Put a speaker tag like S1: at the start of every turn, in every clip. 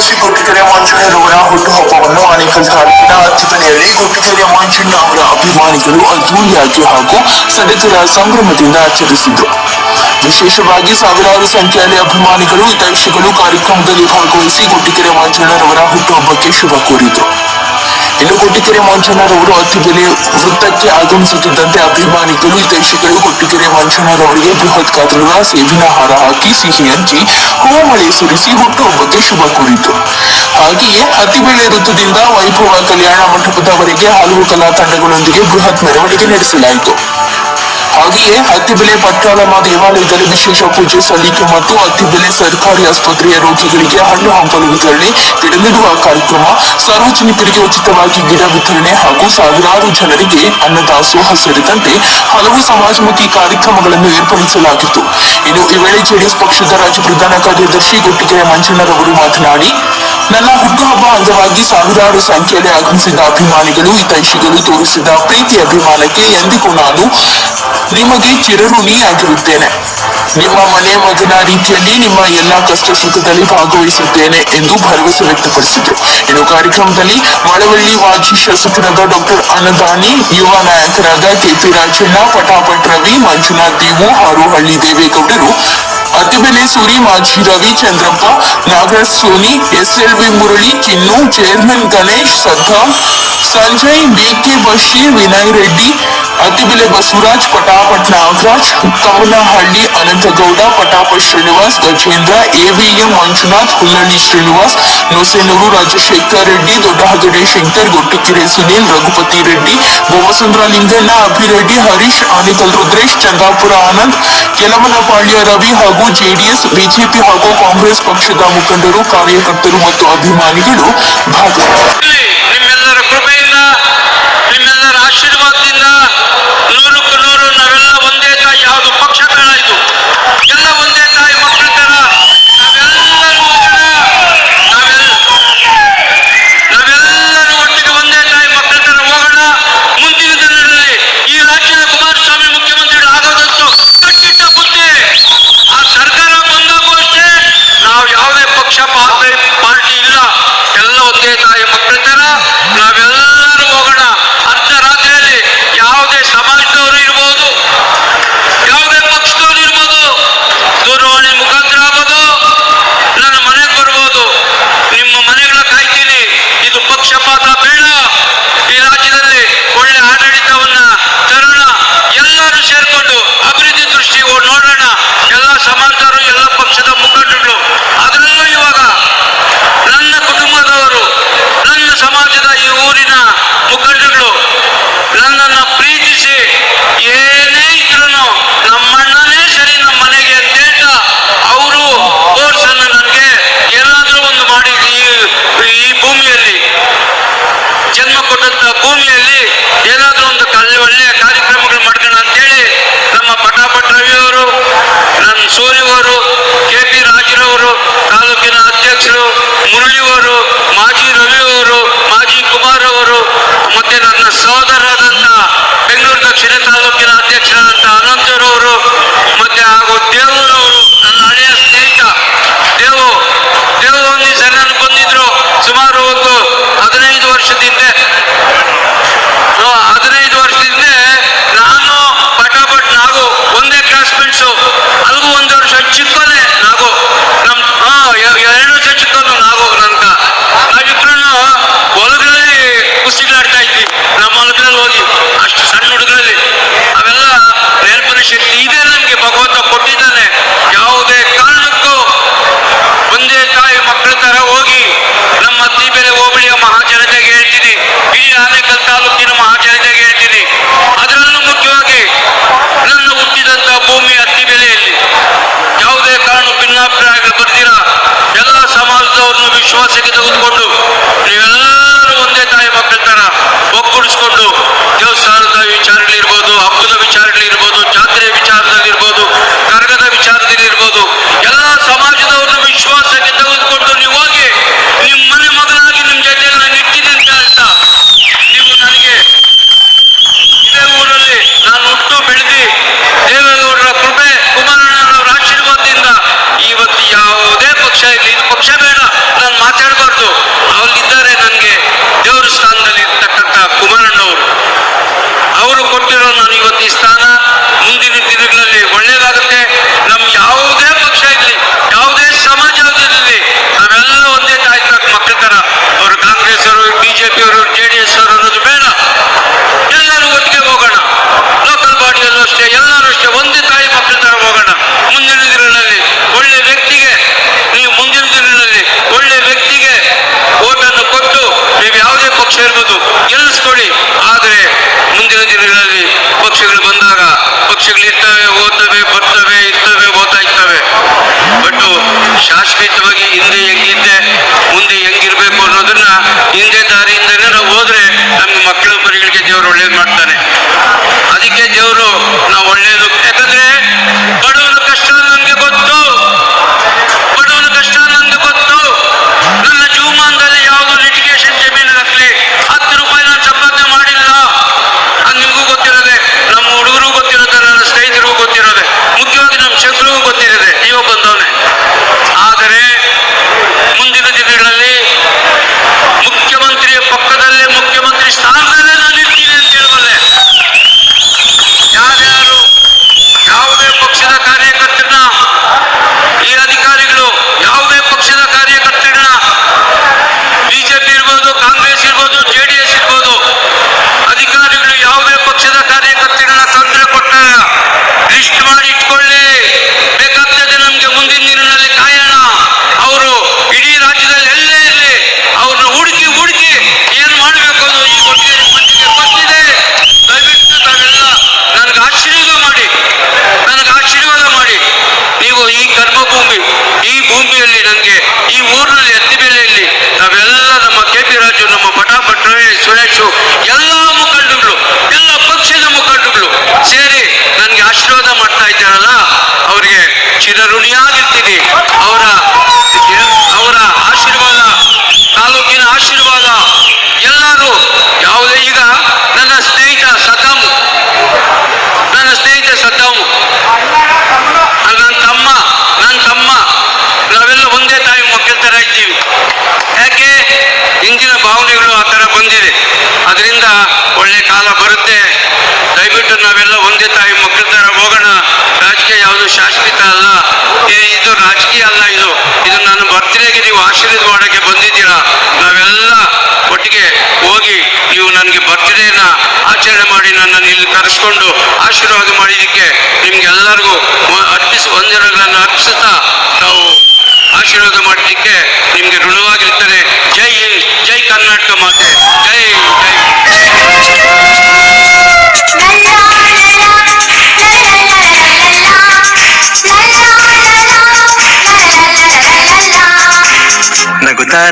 S1: ಕಾರ್ಯದರ್ಶಿ ಕೊಟ್ಟಿಗೆರೆ ಮಂಜಣ್ಣರವರ ಹುಟ್ಟುಹಬ್ಬವನ್ನು ಆನೇಕಲ್ ತಾಲೂಕಿನ ಅತ್ತಿಬೆಲೆಯಲ್ಲಿ ಕೊಟ್ಟಿಗೆರೆ ಮಂಜಣ್ಣ ಅವರ ಅಭಿಮಾನಿಗಳು ಅದ್ದೂರಿಯಾಗಿ ಹಾಗೂ ಸಡಗರ ಸಂಭ್ರಮದಿಂದ ಆಚರಿಸಿದರು ವಿಶೇಷವಾಗಿ ಸಾವಿರಾರು ಸಂಖ್ಯೆಯಲ್ಲಿ ಅಭಿಮಾನಿಗಳು ಹಿತೈಷಿಗಳು ಕಾರ್ಯಕ್ರಮದಲ್ಲಿ ಭಾಗವಹಿಸಿ ಕೊಟ್ಟಿಗೆರೆ ಮಂಜಣ್ಣರವರ ಹುಟ್ಟುಹಬ್ಬಕ್ಕೆ ಶುಭ ಕೋರಿದರು ಇನ್ನು ಕೊಟ್ಟಿಗೆರೆ ಅವರು ಅತ್ತಿಬೆಲೆ ವೃತ್ತಕ್ಕೆ ಆಗಮಿಸುತ್ತಿದ್ದಂತೆ ಅಭಿಮಾನಿಗಳು, ಹಿತೈಷಿಗಳು ಕೊಟ್ಟಿಗೆರೆ ಅವರಿಗೆ ಬೃಹತ್ ಗಾತ್ರದ ಸೇವಿನ ಹಾರ ಹಾಕಿ ಸಿಹಿ ಹಂಚಿ ಹೂಮಳೆ ಸುರಿಸಿ ಹುಟ್ಟುಹಬ್ಬಕ್ಕೆ ಶುಭ ಕೋರಿತು. ಹಾಗೆಯೇ ಅತಿಬೆಳೆ ವೃತ್ತದಿಂದ ವೈಭವ ಕಲ್ಯಾಣ ಮಂಟಪದವರೆಗೆ ಹಲವು ಕಲಾ ತಂಡಗಳೊಂದಿಗೆ ಬೃಹತ್ ಮೆರವಣಿಗೆ ನಡೆಸಲಾಯಿತು. ಹಾಗೆಯೇ ಹತ್ತಿಬೆಲೆ ಪಟ್ಟಾಳಮ್ಮ ದೇವಾಲಯದಲ್ಲಿ ವಿಶೇಷ ಪೂಜೆ ಸಲ್ಲಿಕೆ ಮತ್ತು ಹತ್ತಿಬೆಲೆ ಸರ್ಕಾರಿ ಆಸ್ಪತ್ರೆಯ ರೋಗಿಗಳಿಗೆ ಹಣ್ಣು ಹಂಪಲು ವಿತರಣೆ ಗಿಡ ನೆಡುವ ಕಾರ್ಯಕ್ರಮ, ಸಾರ್ವಜನಿಕರಿಗೆ ಉಚಿತವಾಗಿ ಗಿಡ ವಿತರಣೆ ಹಾಗೂ ಸಾವಿರಾರು ಜನರಿಗೆ ಅನ್ನದಾಸೋಹ ಸೇರಿದಂತೆ ಹಲವು ಸಮಾಜಮುಖಿ ಕಾರ್ಯಕ್ರಮಗಳನ್ನು ಏರ್ಪಡಿಸಲಾಗಿತ್ತು. ಇನ್ನು ಈ ವೇಳೆ ಜೆಡಿಎಸ್ ಪಕ್ಷದ ರಾಜ್ಯ ಪ್ರಧಾನ ಕಾರ್ಯದರ್ಶಿ ಗುಟ್ಟಿಗೆರೆ ಮಂಜಣ್ಣರವರು ಮಾತನಾಡಿ ನನ್ನ ಹುಟ್ಟುಹಬ್ಬ ಅಂಗವಾಗಿ ಸಾವಿರಾರು ಸಂಖ್ಯೆಯಲ್ಲಿ ಆಗಮಿಸಿದ ಅಭಿಮಾನಿಗಳು, ಹಿತೈಷಿಗಳು ತೋರಿಸಿದ ಪ್ರೀತಿ ಅಭಿಮಾನಕ್ಕೆ ಎಂದಿಗೂ ನಾನು ನಿಮಗೆ ಚಿರಋಣಿಯಾಗಿರುತ್ತೇನೆ ನಿಮ್ಮ ಮನೆ ಮಗನ ರೀತಿಯಲ್ಲಿ ನಿಮ್ಮ ಎಲ್ಲಾ ಕಷ್ಟ ಸುಖದಲ್ಲಿ ಭಾಗವಹಿಸುತ್ತೇನೆ ಎಂದು ಭರವಸೆ ವ್ಯಕ್ತಪಡಿಸಿದರು ಇನ್ನು ಕಾರ್ಯಕ್ರಮದಲ್ಲಿ ಮಳವಳ್ಳಿ ಮಾಜಿ ಶಾಸಕರಾದ ಡಾಕ್ಟರ್ ಅನದಾನಿ, ಯುವ ನಾಯಕರಾದ ಕೆಪಿ ರಾಜಣ್ಣ, ಪಟಾಪಟ್ ರವಿ, ಮಂಜುನಾಥ್ ದೇವು ಹಾರೋಹಳ್ಳಿ ದೇವೇಗೌಡರು ಅತಿಬೆಲೆ ಸೂರಿ ಮಾಜಿ Ravi Chandrappa Nagaraj Soni SLV Murali Chinnu chairman Ganesh Saddam Sanjay BK Basheer Vinay Reddy Attibele Basavaraj Patapat Nagaraj Kamalahalli Ananthagowda Patapat Srinivas Gajendra EVM Manjunath Hullahalli Srinivas Nosenur Rajashekar Reddy Doddahagade Shankar Gottikere Sunil Raghupathi Reddy Bhomasundra Linganna Abhireddy Harish Anekal Rudresh Chandapura Anand Yalamanapalya Ravi ಹಾಗೂ JDS, BJP ಹಾಗೂ ಕಾಂಗ್ರೆಸ್ ಪಕ್ಷದ ಮುಖಂಡರು, ಕಾರ್ಯಕರ್ತರು ಮತ್ತು ಅಭಿಮಾನಿಗಳು ಭಾಗವಹಿಸಿದರು.
S2: ನಿಮ್ಮೆಲ್ಲರ ಕೃಪೆಯಿಂದ, ನಿಮ್ಮೆಲ್ಲರ ಆಶೀರ್ವಾದದಿಂದ ನೂರಕ್ಕೂ ನೂರು ನಾವೆಲ್ಲ ಒಂದೇ ತಾಯಿ ಹಾಗೂ ಪಕ್ಷ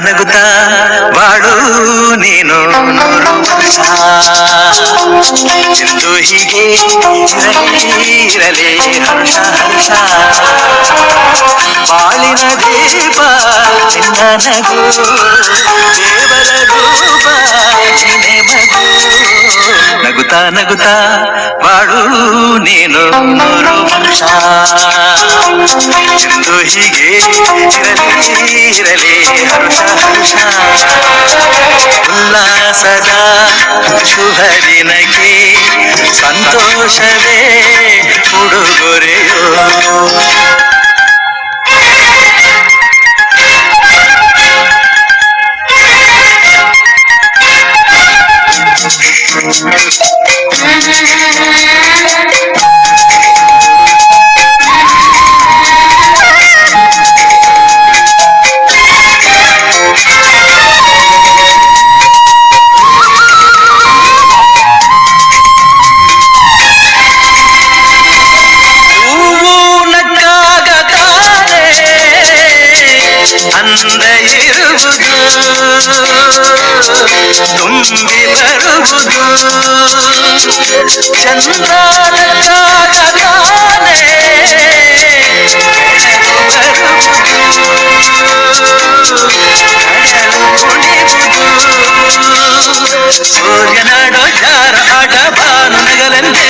S3: ನಗುತ್ತಾ ಬಾಳು ನೀನು. ನೂರು ವರ್ಷ ಎಂದು ಹೀಗೆ ಇರಲಿ ಇರಲಿ ಹರ್ಷ ಹರ್ಷ ಬಾಳಿನ ದೀಪ ನಿನ್ನ ನಗು ದೇವರ ರೂಪ ನೀನೆ ಮಗು ನಗುತ್ತಾ ನಗುತ್ತಾ ಬಾಳು ನೀನು ನೂರು ವರ್ಷ ಎಂದು ಹೀಗೆ ಇರಲಿ ಇರಲಿ ಹರ್ಷ ಹರ್ಷ ಉಲ್ಲಾಸದ ಶುಭ ದಿನಕ್ಕೆ ಸಂತೋಷವೇ ಉಡುಗೊರೆಯೋ ತುಂಬಿ ಬರುವುದು ಚಂದ್ರ ನಕ್ಕಾಗ ತಾನೇ ಬೆಳಕು ಬರುವುದು ಸೂರ್ಯನಾಡೋ ಜಾರ ಆಟ ಬಾನು ನಗಲೆಂದೇ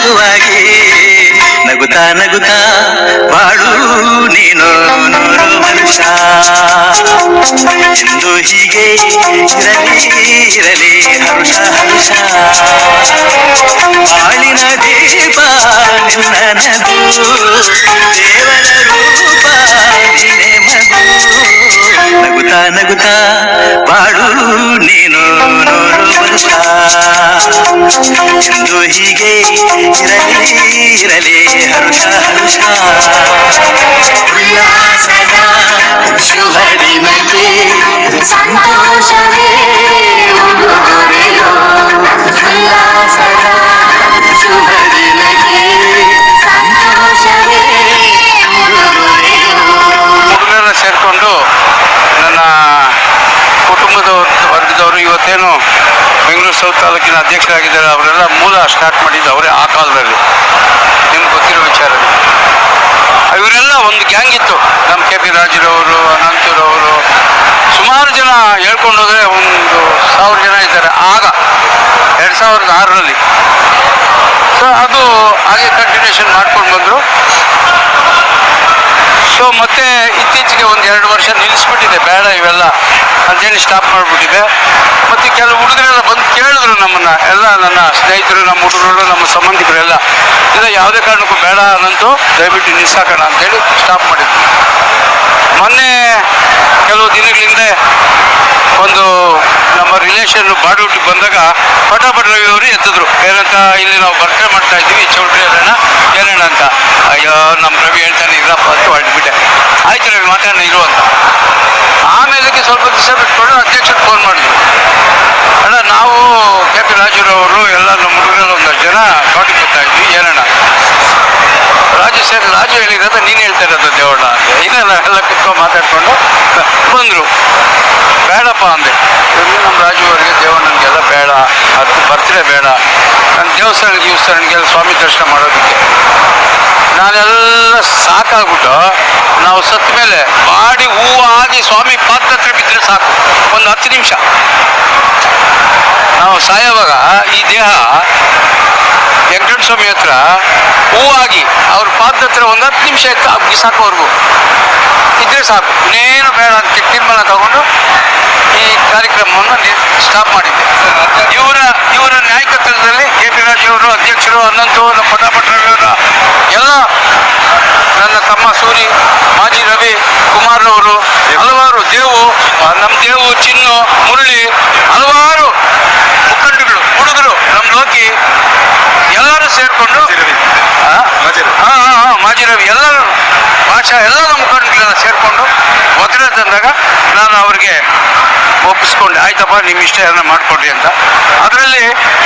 S3: ನಗುವಾಗಿ ನಗುತ್ತಾ ನಗುತ್ತಾ ಬಾಳು ನೀನು. ನೂರು ವರ್ಷ ಎಂದು ಹೀಗೆ ಇರಲಿ ಇರಲಿ, ಹರುಷ ಹರುಷ. ಬಾಳಿನ ದೀಪ ನಿನ್ನ ನಗು, ದೇವರ ರೂಪ ನೀನೆ ಮಗು. ನಗುತ್ತಾ ನಗುತ್ತಾ ಬಾಳು ನೀನು ನೂರು ವರ್ಷ. ಎಂದು ಹೀಗೆ ಇರಲಿ ಇರಲಿ, ಹರುಷ ಹರುಷ. ಉಲ್ಲಾಸದ ಶುಭ
S2: ಸಾವಿರದ ಆರರಲ್ಲಿ ಸೊ ಅದು ಹಾಗೆ ಕಂಟಿನ್ಯೂಷನ್ ಮಾಡ್ಕೊಂಡು ಬಂದರು. ಸೊ ಮತ್ತೆ ಇತ್ತೀಚೆಗೆ ಒಂದು ಎರಡು ವರ್ಷ ನಿಲ್ಲಿಸ್ಬಿಟ್ಟಿದೆ. ಬೇಡ ಇವೆಲ್ಲ. ಅಂತೇಳಿ ಸ್ಟಾಪ್ ಮಾಡಿಬಿಟ್ಟಿದೆ. ಮತ್ತು ಕೆಲವು ಹುಡುಗರೆಲ್ಲ ಬಂದು ಕೇಳಿದ್ರು ನಮ್ಮನ್ನು. ಎಲ್ಲ ನನ್ನ ಸ್ನೇಹಿತರು, ನಮ್ಮ ಹುಡುಗರು, ನಮ್ಮ ಸಂಬಂಧಿಕರೆಲ್ಲ ಇಲ್ಲ, ಯಾವುದೇ ಕಾರಣಕ್ಕೂ ಬೇಡ ಅನ್ನಂತೂ ದಯವಿಟ್ಟು ನಿಲ್ಸಾಕೋಣ ಅಂತೇಳಿ ಸ್ಟಾಪ್ ಮಾಡಿದ್ವಿ ಮೊನ್ನೆ ಕೆಲವು ದಿನಗಳಿಂದ ಒಂದು ನಮ್ಮ ರಿಲೇಷನ್ ಬಾಡೂಟಿಗೆ ಬಂದಾಗ ಪಟಾಪಟ ರವಿ ಅವರು ಎತ್ತಿದ್ರು. ಏನಂತ, ಇಲ್ಲಿ ನಾವು ಬರ್ತ್ಡೇ ಮಾಡ್ತಾ ಇದ್ದೀವಿ, ಚೌಟ್ರಿ ಅಲ್ಲಣ್ಣ ಏನಣ್ಣ ಅಂತ. ಅಯ್ಯೋ, ನಮ್ಮ ರವಿ ಹೇಳ್ತಾನೆ, ಇರಪ್ಪ ಅಂತ ಹೊರಟ್ಬಿಟ್ಟೆ. ಆಯ್ತು ರವಿ, ಮಾತಾಡೋಣ, ಇರು ಅಂತ. ಆಮೇಲೆ ಸ್ವಲ್ಪ ದಿವಸ ಬಿಟ್ಕೊಂಡು ಅಧ್ಯಕ್ಷರು ಫೋನ್ ಮಾಡಿದ್ರು. ಅಣ್ಣ, ನಾವು ಕೆ ಪಿ ರಾಜುರವರು ಎಲ್ಲ ನಮ್ಮ ಹುಡುಗರಲ್ಲಿ ಒಂದಷ್ಟು ಜನ ತೋಟಕ್ಕೆ ಬರ್ತಾ ಇದ್ವಿ ಏನಣ್ಣ ರಾಜು ಸರ್, ರಾಜು ಹೇಳಿದ್ರೆ ನೀನು ಹೇಳ್ತಾ ಇರೋದು ದೇವಣ್ಣ ಅಂದೆ ಇನ್ನೆಲ್ಲ ಎಲ್ಲ ಮಾತಾಡ್ಕೊಂಡು ಬಂದರು. ಬೇಡಪ್ಪ ಅಂದೆ. ನಮ್ಮ ರಾಜು ಅವರಿಗೆ ದೇವಣ್ಣನಿಗೆಲ್ಲ ಬೇಡ, ಅದು ಬರ್ತ್ಡೇ ಬೇಡ. ನನ್ನ ದೇವಸ್ಥಾನ ದೇವಸ್ಥಾನಗೆಲ್ಲ ಸ್ವಾಮಿ ದರ್ಶನ ಮಾಡೋದಕ್ಕೆ. ನಾನೆಲ್ಲ ಸಾಕಾಗ್ಬಿಟ್ಟು ನಾವು ಸತ್ತ ಮೇಲೆ ಬಾಡಿ ಹೂವು ಆಗಿ ಸ್ವಾಮಿ ಪಾತ್ರ ಹತ್ರ ಬಿದ್ದರೆ ಸಾಕು. ಒಂದು ಹತ್ತು ನಿಮಿಷ. ನಾವು ಸಾಯೋವಾಗ ಈ ದೇಹ ಸ್ವಾಮಿ ಹತ್ರ ಹೂವಾಗಿ ಅವ್ರ ಪಾದದ ಹತ್ರ ಒಂದು ಹತ್ತು ನಿಮಿಷ ಬಿಸಾಕೋವರೆಗೂ ಇದ್ರೆ ಸಾಕು. ಇನ್ನೇನು ಬೇಡ ಅಂತ ತೀರ್ಮಾನ ತಗೊಂಡು ಈ ಕಾರ್ಯಕ್ರಮವನ್ನು ಸ್ಟಾಪ್ ಮಾಡಿದ್ದೆ. ಇವರ ಇವರ ನಾಯಕತ್ವದಲ್ಲಿ ಕೆ ಪಿ ಅವರು, ಅಧ್ಯಕ್ಷರು ಅನಂತು ನಮ್ಮ ಪಟಾಪಟ್ರವರ, ಎಲ್ಲ ನನ್ನ ತಮ್ಮ ಸೂರಿ, ಮಾಜಿ ರವಿ ಕುಮಾರ್ರವರು ಹಲವಾರು ದೇವು, ನಮ್ಮ ದೇವು ಚಿನ್ನು, ಮುರಳಿ ಹಲವಾರು ಮುಖಂಡಗಳು ಹುಡುಗರು ನಮ್ಮ ಲೋಕಿ ಎಲ್ಲರೂ ಸೇರಿಕೊಂಡು ಹಾಂ ಹಾಂ ಹಾಂ ಮಾಜಿ ರವಿ ಎಲ್ಲರೂ ಭಾಷಾ ಎಲ್ಲ ಮುಖಂಡರನ್ನ ಸೇರಿಕೊಂಡು ಒತ್ತಡ ತಂದಾಗ ನಾನು ಅವ್ರಿಗೆ ಒಪ್ಪಿಸ್ಕೊಂಡೆ, ಆಯ್ತಪ್ಪ ನಿಮ್ಮ ಇಷ್ಟ ಏನೋ ಮಾಡಿಕೊಡ್ರಿ ಅಂತ. ಅದರಲ್ಲಿ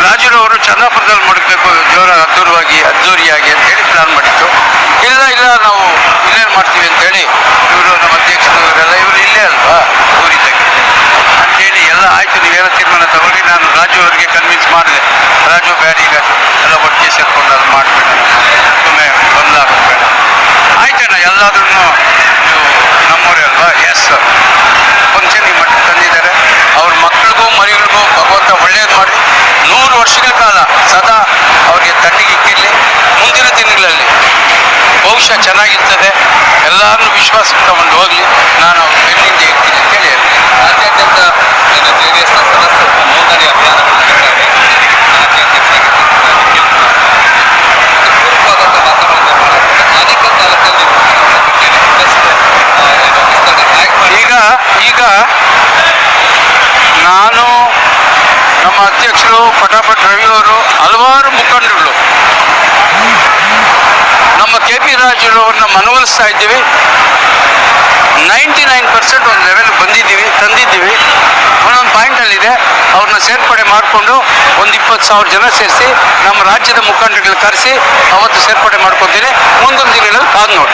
S2: ರಾಜುರವರು ಚಂದಾಪುರದಲ್ಲಿ ಮಾಡಬೇಕು ಜೋರ ಅದ್ದೂರವಾಗಿ ಅದ್ದೂರಿಯಾಗಿ ಅಂತ ಹೇಳಿ ಪ್ಲಾನ್ ಮಾಡಿತ್ತು. ಇಲ್ಲ ಇಲ್ಲ, ನಾವು ಇಲ್ಲೇನು ಮಾಡ್ತೀವಿ ಅಂತೇಳಿ ಇವರು ನಮ್ಮ ಅಧ್ಯಕ್ಷರು ಇವರೆಲ್ಲ, ಇವರು ಇಲ್ಲೇ ಅಲ್ವಾ ಊರಿದ್ದಕ್ಕೆ ಅಂತೇಳಿ ಎಲ್ಲ ಆಯಿತು ನೀವೇನೋ ತೀರ್ಮಾನ ತಗೊಳ್ಳಿ, ನಾನು ರಾಜು ಅವರಿಗೆ ಕನ್ವಿನ್ಸ್ ಮಾಡಿದೆ. ರಾಜು ಬೇಡ ಈಗ ಎಲ್ಲ ಒಟ್ಟಿಗೆ ಸೇರಿಕೊಂಡು ಅದು ಮಾಡಿಬಿಟ್ಟು ಸುಮ್ಮನೆ ಬಂದಾಗ ಆಯ್ತಣ್ಣ ಎಲ್ಲಾದ್ರೂ ನೀವು ನಮ್ಮೂರೇ ಅಲ್ವಾ? ಎಸ್ ಫಂಕ್ಷನ್ ಈ ಮಟ್ಟಿಗೆ ತಂದಿದ್ದಾರೆ. ಅವ್ರ ಮಕ್ಕಳಿಗೂ ಮರಿಗಳಿಗೂ ಭಗವಂತ ಒಳ್ಳೇದು ಮಾಡಿ ನೂರು ವರ್ಷಗಳ ಕಾಲ ಸದಾ ಅವ್ರಿಗೆ ತಣ್ಣಿಗೆ ಮುಂದಿನ ದಿನಗಳಲ್ಲಿ ಭವಿಷ್ಯ ಚೆನ್ನಾಗಿರ್ತದೆ. ಎಲ್ಲರನ್ನೂ ವಿಶ್ವಾಸ ತಗೊಂಡು ಹೋಗಲಿ ನಾನು ಅವ್ರ ಬೆನ್ನಿಂದ ಇರ್ತೀನಿ ಅಂತೇಳಿ ಹೇಳ್ತೀನಿ
S4: ರಾಜ್ಯಾದ್ಯಂತ ಏನು ಜೆ ಡಿ ಎಸ್ನ ಸದಸ್ಯರ ನೋಂದಣಿ ಅಭಿಯಾನ ನಡೆದಿದೆ. ಪೂರಕವಾದಂಥ ವಾತಾವರಣವನ್ನು ಮಾಡಿದ್ದಾರೆ. ಅನೇಕ ತಾಲೂಕಲ್ಲಿ ಬಿಟ್ಟೇನೆ ಪ್ಲಸ್ ಏನು ವಿಸ್ತರಣೆ ಹ್ಯಾಕ್ ಮಾಡಿ
S2: ಈಗ ಈಗ ನಾನು ನಮ್ಮ ಅಧ್ಯಕ್ಷರು ಪಟಾಪಟ್ ರವಿಯವರು ಹಲವಾರು ಮುಖಂಡರುಗಳು ಪಿ ಮನವೊಲಿಸ್ತಾ ಇದ್ದೀವಿ. ನೈಂಟಿ ನೈನ್ ಪರ್ಸೆಂಟ್ ಒಂದು ಲೆವೆಲ್ ಬಂದಿದ್ದೀವಿ, ತಂದಿದ್ದೀವಿ. ಒಂದೊಂದು ಪಾಯಿಂಟಲ್ಲಿದೆ ಅವ್ರನ್ನ ಸೇರ್ಪಡೆ ಮಾಡಿಕೊಂಡು ಒಂದು ಇಪ್ಪತ್ತು ಸಾವಿರ ಜನ ಸೇರಿಸಿ ನಮ್ಮ ರಾಜ್ಯದ ಮುಖಂಡರುಗಳು ಕರೆಸಿ ಅವತ್ತು ಸೇರ್ಪಡೆ ಮಾಡ್ಕೊತೀನಿ. ಮುಂದೊಂದು ದಿನಗಳಲ್ಲಿ ಕಾದು ನೋಡಿ.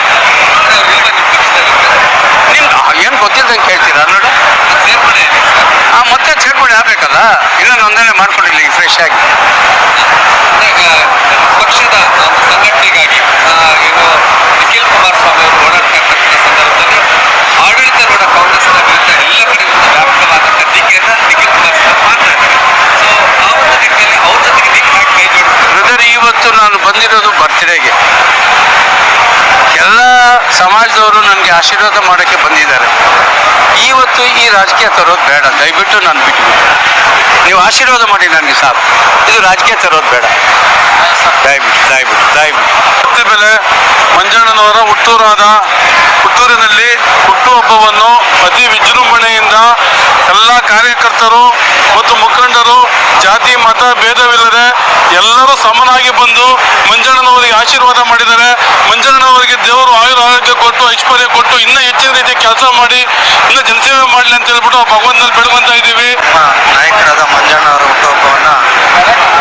S2: ನಿಮ್ಗೆ ಏನು ಗೊತ್ತಿದ್ದಂಗೆ ಕೇಳ್ತೀರಾ ನೋಡಿ. ಆ, ಮತ್ತೆ ಸೇರ್ಪಡೆ ಆಗಬೇಕಲ್ಲ? ಇಲ್ಲ, ನೋಂದಣಿ ಮಾಡ್ಕೊಂಡಿಲ್ಲ ಫ್ರೆಶ್ ಆಗಿ.
S4: ಪಕ್ಷದ ಸಂಘಟನೆಗಾಗಿ ಏನು ನಿಖಿಲ್ ಕುಮಾರಸ್ವಾಮಿ ಅವರು ಓಡಾಡ್ತಕ್ಕಂಥ ಸಂದರ್ಭದಲ್ಲಿ ಆಡಳಿತಾರೂಢ ಕಾಂಗ್ರೆಸ್ನ ವಿರುದ್ಧ ಎಲ್ಲ ಕಡೆ ವ್ಯಾಪಕವಾದಂಥ ಟೀಕೆಯನ್ನು ನಿಖಿಲ್ ಕುಮಾರಸ್ವಾಮಿ ಇದ್ದಾರೆ. ಸೊ ಆ ಒಂದು ನಿಟ್ಟಿನಲ್ಲಿ ಅವ್ರ ಜೊತೆಗೆ ನೀವು ಕೈ ಜೋಡಿಸ್ತಾರೆ?
S2: ಇವತ್ತು ನಾನು ಬಂದಿರೋದು ಬರ್ತ್ಡೇಗೆ. ಎಲ್ಲ ಸಮಾಜದವರು ನನಗೆ ಆಶೀರ್ವಾದ ಮಾಡೋಕ್ಕೆ ಬಂದಿದ್ದಾರೆ. ಇವತ್ತು ಈ ರಾಜಕೀಯ ತರೋದು ಬೇಡ. ದಯವಿಟ್ಟು ನಾನು ಬಿಟ್ಟು ನೀವು ಆಶೀರ್ವಾದ ಮಾಡಿ ನನಗೆ ಸಾಕು. ಇದು ರಾಜಕೀಯ ತರೋದು ಬೇಡ. ದಯವಿಟ್ಟು ದಯವಿಟ್ಟು ದಯವಿಟ್ಟು
S5: ಬೆಲೆ ಮಂಜಣ್ಣನವರ ಹುಟ್ಟೂರಾದ ಹುಟ್ಟೂರಿನಲ್ಲಿ ಹುಟ್ಟುಹಬ್ಬವನ್ನು ಅತಿ ವಿಜೃಂಭಣೆಯಿಂದ ಎಲ್ಲ ಕಾರ್ಯಕರ್ತರು ಮತ್ತು ಮುಖಂಡರು, ಜಾತಿ, ಮತ, ಭೇದವಿಲ್ಲದೆ ಎಲ್ಲರೂ ಸಮನಾಗಿ ಬಂದು ಮಂಜಣ್ಣನವರಿಗೆ ಆಶೀರ್ವಾದ ಮಾಡಿದ್ದಾರೆ ಮಂಜಣ್ಣನವರಿಗೆ ದೇವರು ಆಯುರ ಆರೋಗ್ಯ ಕೊಟ್ಟು, ಐಶ್ವರ್ಯ ಕೊಟ್ಟು, ಇನ್ನೂ ಹೆಚ್ಚಿನ ರೀತಿ ಕೆಲಸ ಮಾಡಿ, ಇನ್ನೂ ಜನಸೇವೆ ಮಾಡಲಿ ಅಂತ ಹೇಳ್ಬಿಟ್ಟು ಭಗವಂತನಲ್ಲಿ ಬೇಡ್ಕೊಂತ ಇದ್ದೀವಿ.
S6: ನಾಯಕರಾದ ಮಂಜಣ್ಣವರ ಹುಟ್ಟುಹಬ್ಬವನ್ನು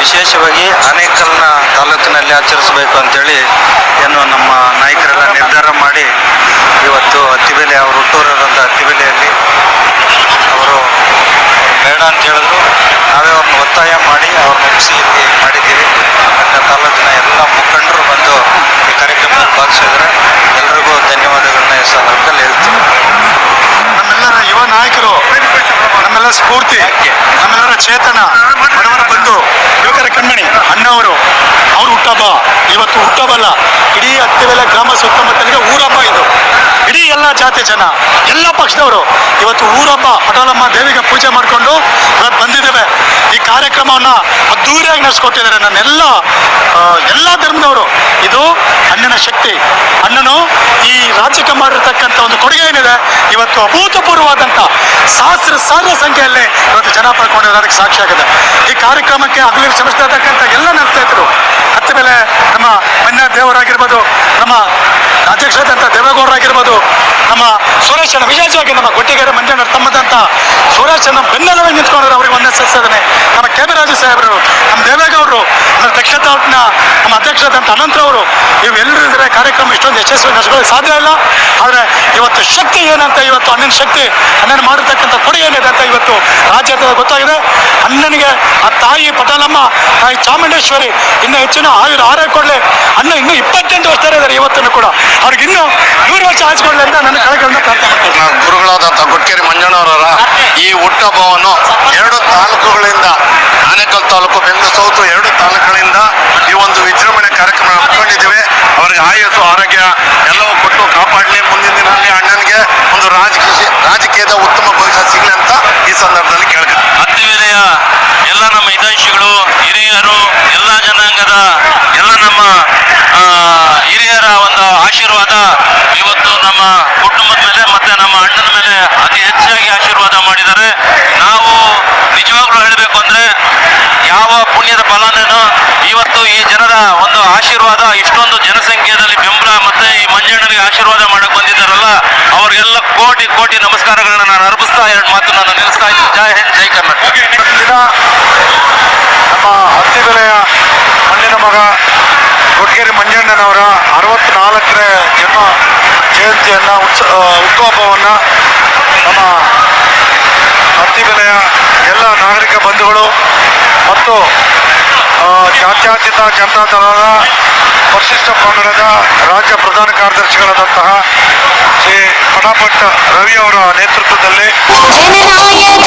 S6: ವಿಶೇಷವಾಗಿ ಅನೇಕಲ್ನ ತಾಲೂಕಿನಲ್ಲಿ ಆಚರಿಸಬೇಕು ಅಂತೇಳಿ ಏನು ನಮ್ಮ ನಾಯಕರೆಲ್ಲ ನಿರ್ಧಾರ ಮಾಡಿ ಇವತ್ತು ಅತ್ತಿಬೆಲೆ ಅವರು ಹುಟ್ಟೂರಾದಂಥ ಅತ್ತಿಬೆಲೆಯಲ್ಲಿ ಅವರು ಬೇಡ ಅಂತ ಹೇಳಿದ್ರು. ನಾವೇ ಅವ್ರನ್ನ ಒತ್ತಾಯ ಮಾಡಿ ಅವ್ರನ್ನ ಒಪ್ಪಿಸಿ ಇಲ್ಲಿ ಮಾಡಿದ್ದೀವಿ. ನನ್ನ ತಾಲೂಕಿನ ಎಲ್ಲ ಮುಖಂಡರು ಬಂದು ಈ ಕಾರ್ಯಕ್ರಮದಲ್ಲಿ ಭಾಗಿಸಿದ್ರೆ ಎಲ್ರಿಗೂ ಧನ್ಯವಾದಗಳನ್ನ ಈ ಸಂದರ್ಭದಲ್ಲಿ ಹೇಳ್ತೀನಿ.
S5: ನಮ್ಮೆಲ್ಲರ ಯುವ ನಾಯಕರು ನಮ್ಮೆಲ್ಲ ಸ್ಫೂರ್ತಿ, ನಮ್ಮೆಲ್ಲರ ಚೇತನ, ಬಡವರ ಯುವಕರ ಕಣ್ಮಣಿ, ಅಣ್ಣವರು. ಅವ್ರ ಹುಟ್ಟಬ್ಬ. ಇವತ್ತು ಹುಟ್ಟಬಲ್ಲ ಇಡೀ ಹತ್ತಿವೆಲ್ಲ ಗ್ರಾಮ ಸುತ್ತಮುತ್ತಲಿಗೆ ಊರಬ್ಬ ಇದು. ಇಡೀ ಎಲ್ಲ ಜಾತಿ ಜನ, ಎಲ್ಲ ಪಕ್ಷದವರು. ಇವತ್ತು ಊರಬ್ಬ ಅಟಲಮ್ಮ ದೇವಿಗೆ ಪೂಜೆ ಮಾಡಿಕೊಂಡು ಇವತ್ತು ಬಂದಿದ್ದೇವೆ. ಈ ಕಾರ್ಯಕ್ರಮವನ್ನು ಅದ್ದೂರಿಯಾಗಿ ನಡೆಸ್ಕೊಟ್ಟಿದ್ದಾರೆ ನನ್ನೆಲ್ಲ ಎಲ್ಲ ಧರ್ಮದವರು. ಇದು ಅಣ್ಣನ ಶಕ್ತಿ. ಅಣ್ಣನು ಈ ರಾಜ್ಯಕ್ಕೆ ಮಾಡಿರ್ತಕ್ಕಂಥ ಒಂದು ಕೊಡುಗೆ ಏನಿದೆ, ಇವತ್ತು ಅಭೂತಪೂರ್ವವಾದಂಥ ಸಹಸ್ರ, ಸಾವಿರ ಸಂಖ್ಯೆಯಲ್ಲಿ ಇವತ್ತು ಜನ ಪಡ್ಕೊಂಡಿರೋ ಅದಕ್ಕೆ ಸಾಕ್ಷಿ ಆಗಿದೆ. ಈ ಕಾರ್ಯಕ್ರಮಕ್ಕೆ ಹಗಲಿರುಳು ಶ್ರಮಿಸ್ತಾ ಎಲ್ಲ ನನ್ನ ಸ್ನೇಹಿತರು ಮೇಲೆ ನಮ್ಮ ಮನ್ನ ದೇವರಾಗಿರ್ಬೋದು, ನಮ್ಮ ಅಧ್ಯಕ್ಷರಾದಂಥ ದೇವೇಗೌಡರಾಗಿರ್ಬೋದು, ನಮ್ಮ ಸುರೇಶನ ವಿಶೇಷವಾಗಿ ನಮ್ಮ ಗುಟ್ಟಿಗೆರೆ ಮಂಜಣ್ಣ ತಮ್ಮದಂತ ಸುರೇಶ್ ಅಣ್ಣ ಬೆನ್ನೆಲುವೆ ನಿಂತ್ಕೊಂಡ್ರೆ ಅವ್ರಿಗೆ ಒಂದೇ ಸಲ್ಲಿಸಿದ್ದೇನೆ ನಮ್ಮ ಕೆ ಬಿ ರಾಜು ಸಾಹೇಬರು, ನಮ್ಮ ದೇವೇಗೌಡರು, ನಮ್ಮ ದಕ್ಷತಾ ತಾಲೂಕಿನ ನಮ್ಮ ಅಧ್ಯಕ್ಷರಾದಂಥ ಅನಂತರವರು ಇವೆಲ್ಲರೂ ಇದ್ರೆ ಕಾರ್ಯಕ್ರಮ ಇಷ್ಟೊಂದು ಯಶಸ್ವಿ ನಡೆಸ್ಕೊಳ್ಳೋಕೆ ಸಾಧ್ಯ ಇಲ್ಲ. ಆದರೆ ಇವತ್ತು ಶಕ್ತಿ ಏನಂತ ಇವತ್ತು ಅಣ್ಣನ ಶಕ್ತಿ, ಅಣ್ಣನ ಮಾಡಿರ್ತಕ್ಕಂಥ ಕೊಡುಗೆ ಏನಿದೆ ಅಂತ ಇವತ್ತು ರಾಜ್ಯದ ಗೊತ್ತಾಗಿದೆ. ಅಣ್ಣನಿಗೆ, ಆ ತಾಯಿ ಪಟಾಲಮ್ಮ, ತಾಯಿ ಚಾಮುಂಡೇಶ್ವರಿ ಇನ್ನೂ ಹೆಚ್ಚಿನ ಆಯುರ ಆರೋಗ್ಯ ಕೊಡಲಿ ಅಣ್ಣ ಇನ್ನೂ ಇಪ್ಪತ್ತೆಂಟು ವರ್ಷ ಇದ್ದಾರೆ ಇವತ್ತನ್ನು ಕೂಡ. ಅವ್ರಿಗೆ ಇನ್ನೂ ನೂರು ವರ್ಷ ಆಯ್ಸ್ಕೊಳ್ಳಿ ಅಂತ ನನ್ನ ಕಳೆಗಳನ್ನ
S7: ನಮ್ಮ ಗುರುಗಳಾದಂಥ ಮಂಜಣ್ಣವರ ಈ ಹುಟ್ಟಹಬ್ಬವನ್ನು ಎರಡು ತಾಲೂಕುಗಳಿಂದ, ಆನೇಕಲ್ ತಾಲೂಕು, ಬೆಂಗಳೂರು ಸೌತ್ ಎರಡು ತಾಲೂಕುಗಳಿಂದ ಈ ಒಂದು ವಿಜೃಂಭಣೆ ಕಾರ್ಯಕ್ರಮ ಹಮ್ಮಿಕೊಂಡಿದ್ದೇವೆ. ಅವರಿಗೆ ಆಯಸ್ಸು, ಆರೋಗ್ಯ ಎಲ್ಲವೂ ಕೊಟ್ಟು ಕಾಪಾಡಲಿ. ಮುಂದಿನ ದಿನದಲ್ಲಿ ಅಣ್ಣನಿಗೆ ಒಂದು ರಾಜಕೀಯ, ರಾಜಕೀಯದ ಉತ್ತಮ ಭವಿಷ್ಯ ಸಿಗಲಿ ಅಂತ ಈ ಸಂದರ್ಭದಲ್ಲಿ ಕೇಳಿದೆ
S8: ಹತ್ತಿವೆಲೆಯ ಎಲ್ಲ ನಮ್ಮ ಹಿತೈಷಿಗಳು ಹಿರಿಯರು, ಎಲ್ಲ ಜನಾಂಗದ, ಎಲ್ಲ ನಮ್ಮ ಹಿರಿಯರ ಒಂದು ಆಶೀರ್ವಾದ. ಇವತ್ತು ನಮ್ಮ ಕುಟುಂಬದ ಮೇಲೆ ಮತ್ತೆ ನಮ್ಮ ಅಣ್ಣನ ಮೇಲೆ ಅತಿ ಹೆಚ್ಚಾಗಿ ಆಶೀರ್ವಾದ ಮಾಡಿದ್ದಾರೆ. ನಾವು ನಿಜವಾಗ್ಲೂ ಹೇಳಬೇಕು ಅಂದ್ರೆ ಯಾವ ಪುಣ್ಯದ ಫಲನೇನು ಇವತ್ತು ಈ ಜನರ ಒಂದು ಆಶೀರ್ವಾದ, ಇಷ್ಟೊಂದು ಜನಸಂಖ್ಯೆಯಲ್ಲಿ ಬೆಂಬಲ ಮತ್ತೆ ಈ ಮಂಜಣ್ಣನಿಗೆ ಆಶೀರ್ವಾದ ಮಾಡಕ್ ಬಂದಿದ್ದಾರಲ್ಲ, ಅವ್ರಿಗೆಲ್ಲ ಕೋಟಿ ಕೋಟಿ ನಮಸ್ಕಾರಗಳನ್ನ ನಾನು ಅರ್ಪಿಸ್ತಾ ಎರಡು ಮಾತು ನಾನು ನಿಲ್ಲಿಸ್ತಾ ಇದ್ದೀನಿ. ಜೈ ಹಿಂದ್, ಜೈ ಕರ್ನಾಟಕ.
S5: ನಮ್ಮ ಹತ್ತಿ ಬೆಲೆಯ ಮಣ್ಣಿನ ಮಗ ಕೊಟ್ಗೇರಿ ಮಂಜಣ್ಣನವರ ಜಯಂತಿಯನ್ನು ಉತ್ಸ ಹುಟ್ಟುಹಬ್ಬವನ್ನು ನಮ್ಮ ಹತ್ತಿ ಬೆಲೆಯ ಎಲ್ಲ ನಾಗರಿಕ ಬಂಧುಗಳು ಮತ್ತು ಜಾತ್ಯಾತೀತ ಜನತಾ ದಳದ ಪರಿಶಿಷ್ಟ ಪಂಗಡದ ರಾಜ್ಯ ಪ್ರಧಾನ ಕಾರ್ಯದರ್ಶಿಗಳಾದಂತಹ ಶ್ರೀ ಪಟಾಪಟ್ ರವಿ ಅವರ ನೇತೃತ್ವದಲ್ಲಿ
S9: ಜನನಾಯಕ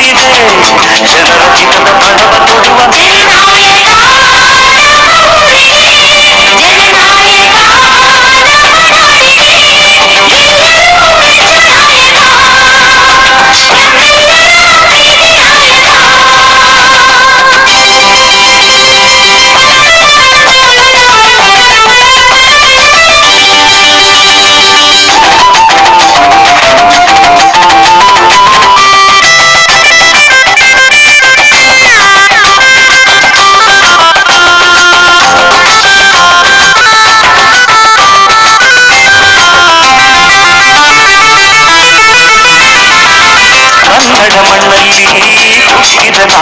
S9: दी वे शरारती मन मानव तोड़ वीना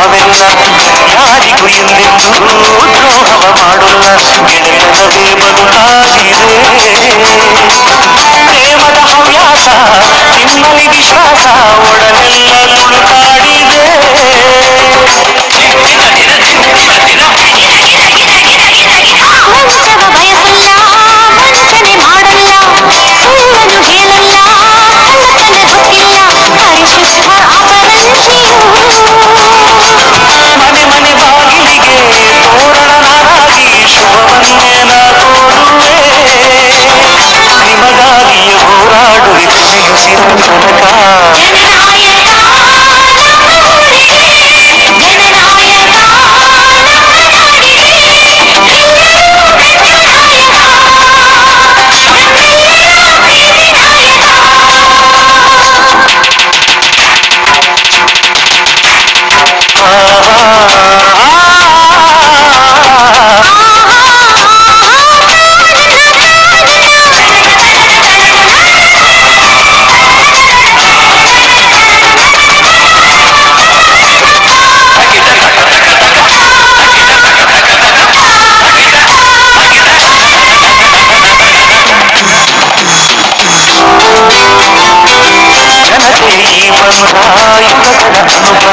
S9: ನಾವೆಲ್ಲ ಯಾರಿಗೂ ಎಂದೆಂದೂ ದ್ರೋಹವ ಮಾಡೋಲ್ಲ ಗೆಳೆತನವೇ ಬದುಕಾಗಿದೆ ಪ್ರೇಮದ ಹವ್ಯಾಸ ನಿಮ್ಮಲ್ಲಿ ವಿಶ್ವಾಸ ಒಡನೆಲ್ಲ ತುಳುಕಾಡಿದೆ
S10: ವಂಚವ ಬಯಸಲ್ಲ ವಂಚನೆ ಮಾಡಲ್ಲ ಸುಳ್ಳನ್ನು ಹೇಳಲ್ಲ ಕಳ್ಳತನ ಗೊತ್ತಿಲ್ಲ ಪರಿಶುದ್ಧ ಅಪರಂಜಿಯು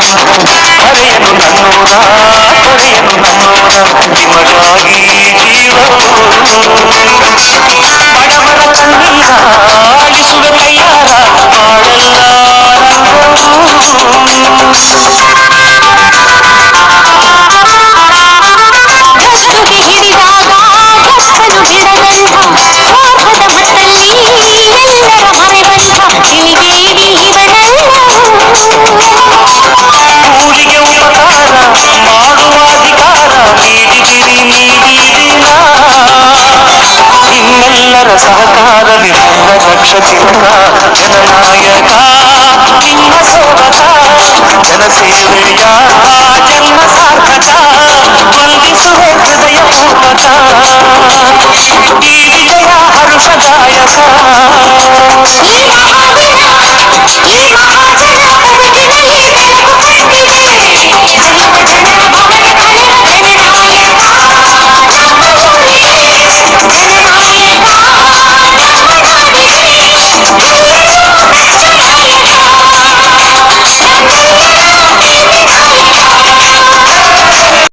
S9: ಜನತೆ ಈ ಬಂಧ ಯುವಕರ ಅನುಬಂಧ ಹರೆಯನು ನನ್ನೂರ ತೊರೆಯನು ನನ್ನೋಣ ನಿಮಗಾಗಿ ಜೀವವು ಬಡವರ ಕಣ್ಣೀರ ಆಲಿಸುವೆ ಕೈಯಾರ ಮಾಡಲ್ಲ
S10: ಗಸ್ತುಗೆ ಹಿಡಿದಾಗ ಗಸ್ತನು ಬಿಡದಂಥ ಸ್ವಾರ್ಥದ ಮತ್ತಲ್ಲಿ ಎಲ್ಲರ ಮರೆವಂಥ ನಿಮಗೇವಿ
S9: ಆಳುವಾಧಿಕಾರ ಪೀಡಿಗಿರಿ ನೀಡಿದಿನ ನಿಮ್ಮೆಲ್ಲರ ಸಹಕಾರವಿ ನನ್ನ ರಕ್ಷ ಚಿಲಕ ಜನನಾಯಕ ನಿನ್ನ ಸೇವಕ ಜನಸೇವೆಯ ಜನ್ಮ ಸಾರ್ಥಕ ವಂದಿಸುವೆ ಹೃದಯ ಪೂರ್ವಕ ಈ ವಿಜಯ ಹರುಷದಾಯಕ ಈ ಮಹಾವೀರ ಈ ಮಹಾ